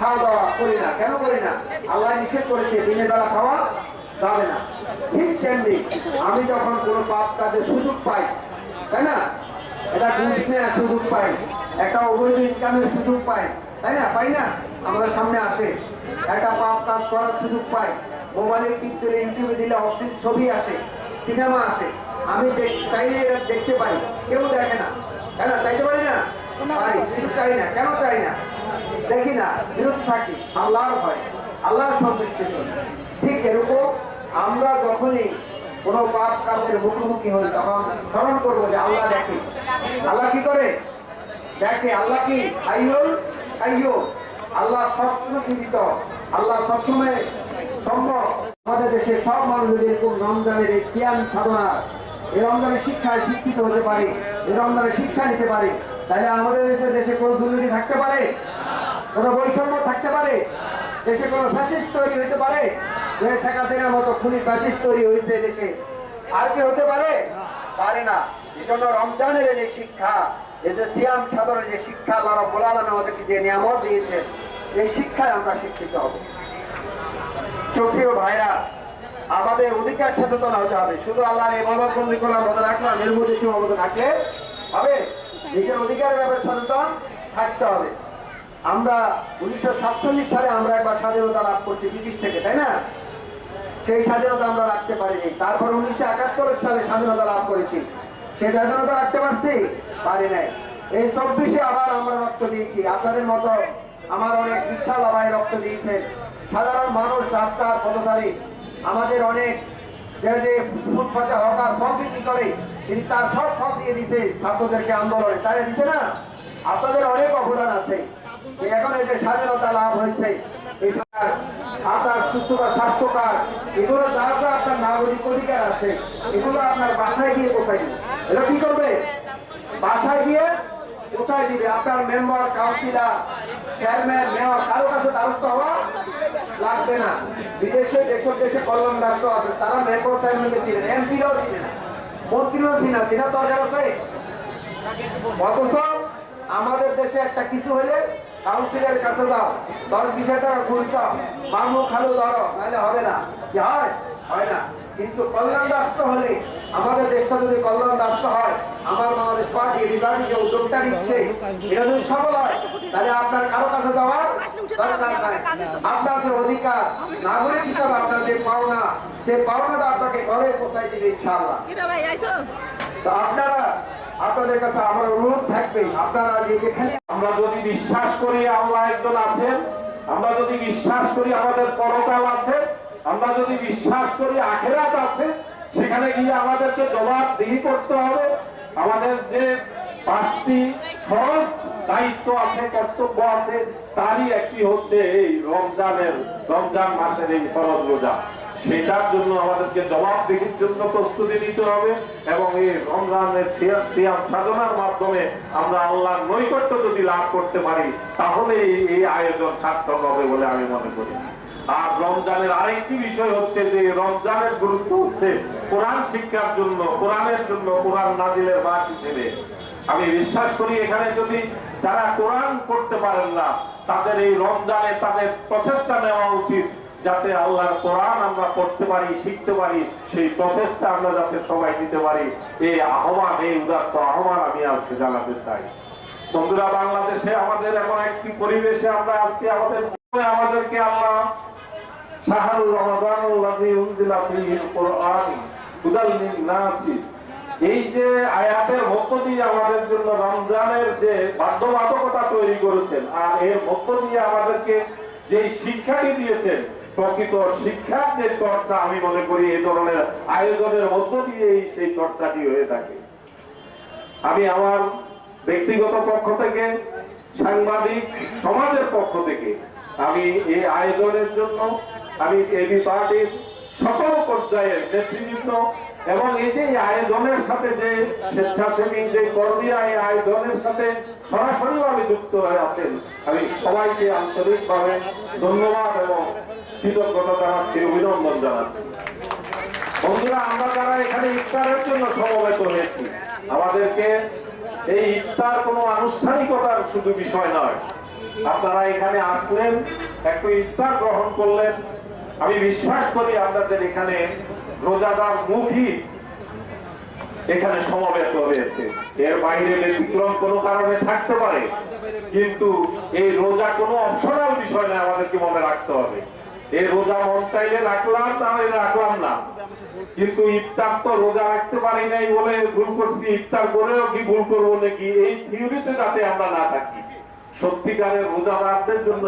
খাওয়া দাওয়া করি না। কেন করি না? আল্লাহ নিষেধ করেছে, দিনের বেলা খাওয়া যাবে না। ঠিক তেমনি আমি যখন কোনো পাপ কাজে সুযোগ পাই, তাই না? এটা ঘুষ নেওয়ার সুযোগ পাই, একটা অবৈধ ইনকামের সুযোগ পাই, তাই না? পাই না? আমাদের সামনে আসে। একটা পাপ কাজ করার সুযোগ পাই। মোবাইলে ক্লিক করে ইউটিউবে দিলে অশ্লীল ছবি আসে, সিনেমা আসে। আমি চাইলে এটা দেখতে পাই কেউ দেখে না। তাই না? চাইতে পারি না? পারি, কিন্তু চাই না। কেন চাই না? দেখি না বিরত থাকি, আল্লাহর ভয়, আল্লাহর সন্তুষ্টির জন্য ঠিক এরকম আমরা যখনই কোনো পাপ কাজের মুখোমুখি হই, তখন স্মরণ করব যে আল্লাহ দেখে। আল্লাহ কি করে? দেখে আল্লাহ কি? আল্লাহ সবসময় আল্লাহ সবসময় সম্ভব আমাদের দেশে সব মানুষ এরকম রমজানের এই জ্ঞান সাধনা এই রমজানের শিক্ষায় শিক্ষিত হতে পারে এই রমজানের শিক্ষা নিতে পারে। তাহলে আমাদের দেশে দেশে কোনো দুর্নীতি থাকতে পারে? কোনো বৈষম্য থাকতে পারে? দেশে কোনো ফ্যাসিস্ট তৈরি হতে পারে? শেখ হাসিনার মতো খুনি ফ্যাসিস্ট তৈরি হয়েছে দেশে। আর কি হতে পারে? পারে না। এই জন্য রমজানের যে শিক্ষা, এই যে সিয়াম সাদরের যে শিক্ষা, আল্লাহ রব্বুল আমাদেরকে যে নিয়ামত দিয়েছেন, এই শিক্ষায় আমরা শিক্ষিত হব। সুপ্রিয় ভাইরা, আমাদের অধিকার সচেতন হতে হবে। শুধু আল্লাহর এই মদত বন্দি করলাম মতো রাখলাম এর সীমাবদ্ধ থাকলে হবে। নিজের অধিকারের ব্যাপারে সচেতন থাকতে হবে। আমরা উনিশশো সাতচল্লিশ সালে আমরা একবার স্বাধীনতা লাভ করছি ব্রিটিশ থেকে, তাই না? সেই স্বাধীনতা আমরা রাখতে পারিনি। তারপর উনিশশো একাত্তর সালে স্বাধীনতা লাভ করেছি। সেই স্বাধীনতা রাখতে পারছি? পারি নাই। এই চব্বিশে আবার আমরা রক্ত দিয়েছি। আপনাদের মতো আমার অনেক বিশাল আবাই রক্ত দিয়েছেন সাধারণ মানুষ রাস্তার পথচারী আমাদের অনেক যে যে ফুটপাতে হকার ফল বিক্রি করে, তিনি তার সব ফল দিয়ে দিতে ছাত্রদেরকে আন্দোলনে। তারা দিতে না? আপনাদের অনেক অবদান আছে। এখন এই যে স্বাধীনতা লাভ হয়েছে আপনার সুস্থতা স্বাস্থ্য এগুলো যা যা আপনার নাগরিক অধিকার আছে, এগুলো আপনার বাসায় গিয়ে কোথায় এটা কি করবে? বাসায় গিয়ে কোথায় দিবে। আপনার মেম্বার, কাউন্সিলর, চেয়ারম্যান, মেয়র, কারও কাছে দ্বারস্থ হওয়া লাগবে না। বিদেশে দেশের দেশে কল্যাণ রাষ্ট্র আছে, তারা মেম্বার চেয়ারম্যানকে চিনেন এমপিরাও চিনে না, মন্ত্রীও চিনা চিনা দরকার আছে। অথচ আমাদের দেশে একটা কিছু হলে কাউন্সিলের কাছে যাও। দশ বিশ টাকা ঘুষ দাও মামু খালু ধরো নাহলে হবে না। কি হয়? হয় না। কিন্তু কল্যাণ রাষ্ট্র হলে আমাদের দেশটা যদি কল্যাণ রাষ্ট্র হয় আমার বাংলাদেশ পার্টি এই পার্টি যে উদ্যোগটা নিচ্ছে এটা যদি সফল হয় তাহলে আপনার কারও কাছে যাওয়ার দরকার নাই। আপনার যে অধিকার নাগরিক হিসাবে আপনার যে পাওনা সেই পাওনাটা আপনাকে ঘরে পৌঁছাই দিবে ইনশাআল্লাহ। তো আপনারা আপনাদের কাছে আমার অনুরোধ থাকবে, আপনারা যেখানে আমরা যদি বিশ্বাস করি আল্লাহ একজন আছেন, আমরা যদি বিশ্বাস করি আমাদের পরকাল আছে, আমরা যদি বিশ্বাস করি আখেরাত আছে, সেখানে গিয়ে আমাদেরকে জবাবদিহি করতে হবে। আমাদের যে পাঁচটি ফরজ দায়িত্ব আছে, কর্তব্য আছে, তারই একটি হচ্ছে এই রমজানের, রমজান মাসের এই ফরজ রোজা। সেটার জন্য আমাদেরকে জবাবদিহির জন্য প্রস্তুতি নিতে হবে এবং এই রমজানের সিয়া- সিয়াম সাধনার মাধ্যমে আমরা আল্লাহর নৈকট্য যদি লাভ করতে পারি তাহলে এই- আয়োজন সার্থক হবে বলে আমি মনে করি। আর রমজানের আরেকটি বিষয় হচ্ছে যে, রমজানের গুরুত্ব হচ্ছে কোরআন শিক্ষার জন্য, কোরআনের জন্য কোরআন নাজিলের মাস হিসেবে। আমি বিশ্বাস করি এখানে যদি যারা কোরআন করতে পারেন না, তাদের এই রমজানে তাদের প্রচেষ্টা নেওয়া উচিত। যাতে আল্লাহর কোরআন আমরা পড়তে পারি, শিখতে পারি, সেই প্রচেষ্টা আমরা যাতে সবাই দিতে পারি, এই আহ্বান, এই উদাত্ত আহ্বান আমি আজকে জানাতে চাই। বন্ধুরা, বাংলাদেশে আমাদের এমন একটি পরিবেশে আমরা আজকে আমাদের আমাদেরকে করেছেন, আর এর মধ্য দিয়ে আমাদেরকে যে শিক্ষাটি দিয়েছেন প্রকৃত শিক্ষার যে চর্চা আমি মনে করি এই ধরনের আয়োজনের মধ্য দিয়েই সেই চর্চাটি হয়ে থাকে। আমি আমার ব্যক্তিগত পক্ষ থেকে, সাংবাদিক সমাজের পক্ষ থেকে আমি এই আয়োজনের জন্য আমি এবি পার্টির সকল পর্যায়ের নেতৃবৃন্দ এবং এই যে আয়োজনের সাথে যে স্বেচ্ছাসেবী, যে কর্মীরা এই আয়োজনের সাথে সরাসরিভাবে যুক্ত হয়ে আছেন, আমি সবাইকে আন্তরিকভাবে ধন্যবাদ এবং কৃতজ্ঞতা জানাচ্ছি, অভিনন্দন জানাচ্ছি। বন্ধুরা, আমরা যারা এখানে ইফতারের জন্য সমবেত হয়েছি, আমাদেরকে এই ইফতার কোনো আনুষ্ঠানিকতার শুধু বিষয় নয়। আপনারা এখানে আসলেন, একটু ইফতার গ্রহণ করলেন আমি বিশ্বাস করি আপনাদের এখানে রোজাদার মুখী এখানে সমবেত হয়েছে। এর বাইরে ব্যতিক্রম কোনো কারণে থাকতে পারে। কিন্তু এই রোজা কোনো অপশনাল বিষয় না আমাদেরকে মনে রাখতে হবে। এই রোজা মন চাইলে রাখলাম তাহলে রাখলাম না। কিন্তু ইফতার তো রোজা রাখতে পারি নাই বলে ভুল করছি, ইফতার করেও কি ভুল করব নাকি? এই থিওরিতে যাতে আমরা না থাকি। সত্যিকারের রোজাদারদের জন্য